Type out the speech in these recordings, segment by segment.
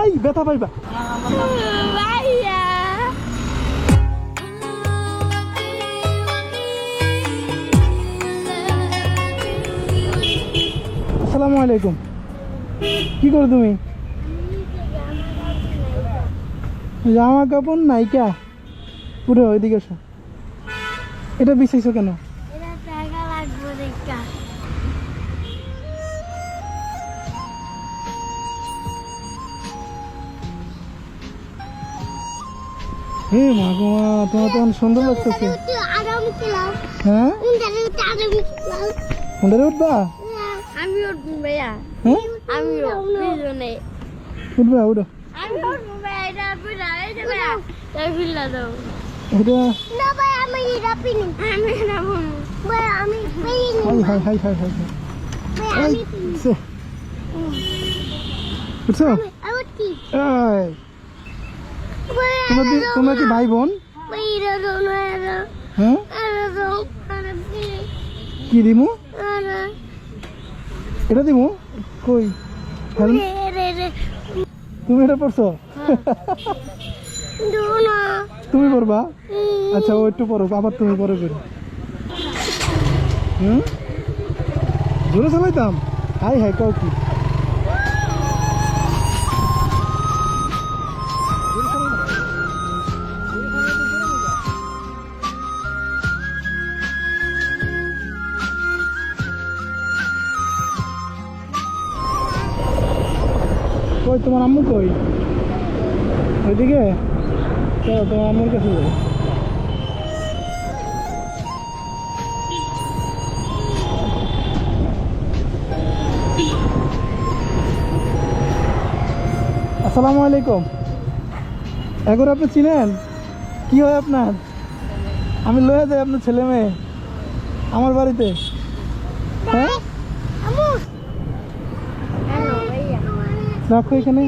I ব্যথা পাইবা আসসালামু আলাইকুম। কি করো তুমি? জামা কাপড় নাইকা? পুরো ওইদিকে এটা বিছাইছো কেন? হে মা গো মা তোমার তো অনেক সুন্দর লাগতেছে। হ্যাঁ? উঠবা? আমি উঠবো ভাইয়া। হ্যাঁ আমি দুজনে উঠবা উঠো। আমি উঠবো ভাইয়া এটা পিলা এই ভাইয়া তাই পিলা দাও। এটা? না ভাই আমি এটা পিনি আমি না ভাই আমি পিনি hi hi hi hi hi hi. ভাই এই, আমি পিনি উঠছো? আমি কি এই, ভাই তোমরা তোমরা কি ভাই বোন হ্যাঁ? কি দিমু? এটা দিমু? কই? তুমি এটা পড়ছো? তুমি পড়বা? আচ্ছা ও একটু পড়ো আবার তুমি পরে করো হুম? জোরে চালাইতাম? হাই হাই কাউ কি? কই, তোমার আম্মু কই? ওইদিকে? চলো, তোমার আম্মুর কাছে যাই। আসসালামু আলাইকুম। এখন আপনি চিনেন? কি হয় আপনার? আমি লয়ে যাই আপনার ছেলে মেয়ে। আমার বাড়িতে। হ্যাঁ আমু হ্যালো ভাইয়া রাখো এখানে।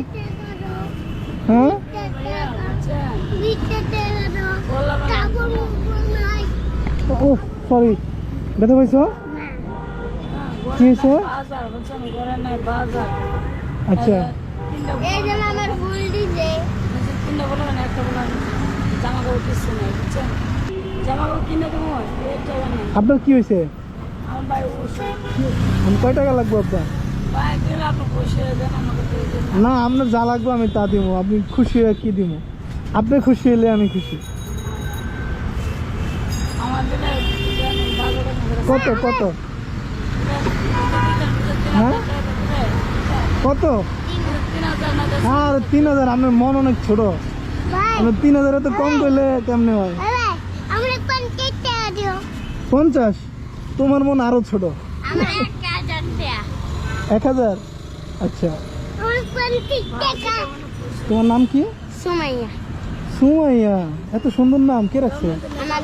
হ্যাঁ? ও সরি ব্যথা পাইছো? কি হয়েছে? আচ্ছা। আপনার কি হয়েছে? কয় টাকা লাগবে আপনার? না আপনার যা লাগবে আমি তা দিব। আপনি খুশি হয়ে কি দিব? আপনি খুশি হলে আমি খুশি। কত কত? হ্যাঁ? কত? আর তিন হাজার আপনার মন অনেক ছোট। ভাই। আপনার তিন হাজার তো কম করলে কেমনে হয়? পঞ্চাশ পঞ্চাশ? তোমার মন আরও ছোট আমার এক হাজার টাকা এক হাজার? আচ্ছা। তোমার নাম কি? সুমাইয়া। সুমাইয়া। এত সুন্দর নাম। কে রাখছে? আমার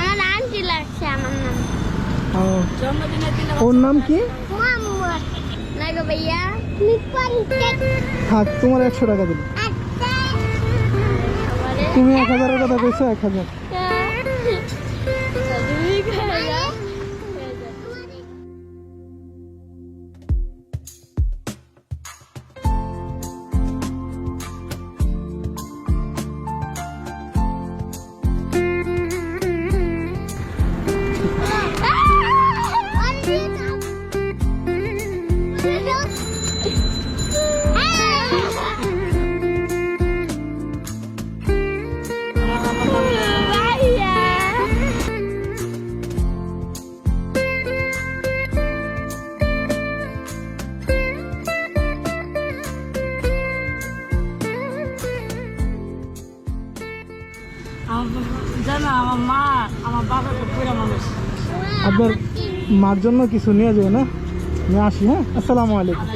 আমার আন্টি লাগছে আমার নাম। ও, ওর নাম কি? থাক তোমার একশো টাকা দিল আচ্ছা। তুমি এক হাজারের কথা কইছো এক হাজার। জানো আমার মা আমার বাবা খুব পুরা মানুষ। আপনার মার জন্য কিছু নিয়ে যায় না আমি আসি হ্যাঁ? আসসালামু আলাইকুম।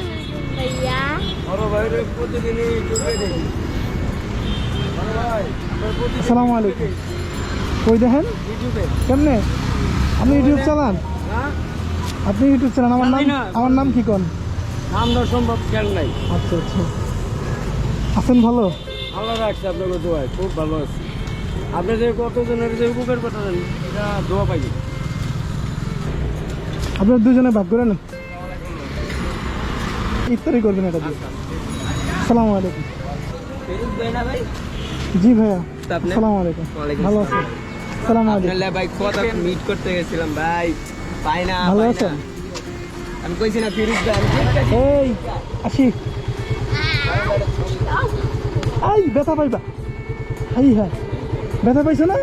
আসসালামু আলাইকুম। কই দেখেন? কেমনে? আপনি ইউটিউব চালান? আপনি ইউটিউব চালান আমার নাম আমার নাম কি কন? নাম সম্ভব নাই। আচ্ছা আচ্ছা। আছেন ভালো? ভালো রাখছে আপনাকে দোয়ায় খুব ভালো আছে। আপনি যে কতজনের যে উপকার করতেছেন এটা দোয়া পাই। আপনার দুজনে ভাগ করে নেন ইফতারি করবেন এটা দিয়ে। আসসালামু আলাইকুম। ভাই ভাই জি ভাইয়া তা আপনি? আসসালামু আলাইকুম। ভালো আছেন? আসসালামু আলাইকুম। ভাই কত মিট করতে গেছিলাম ভাই? পাই না ভালো আছেন? আমি কইছি না ফিরোজ ভাই আছি। এই আসি। আই ব্যথা পাইবা। হাই হ্যাঁ ব্যথা পাইছো না?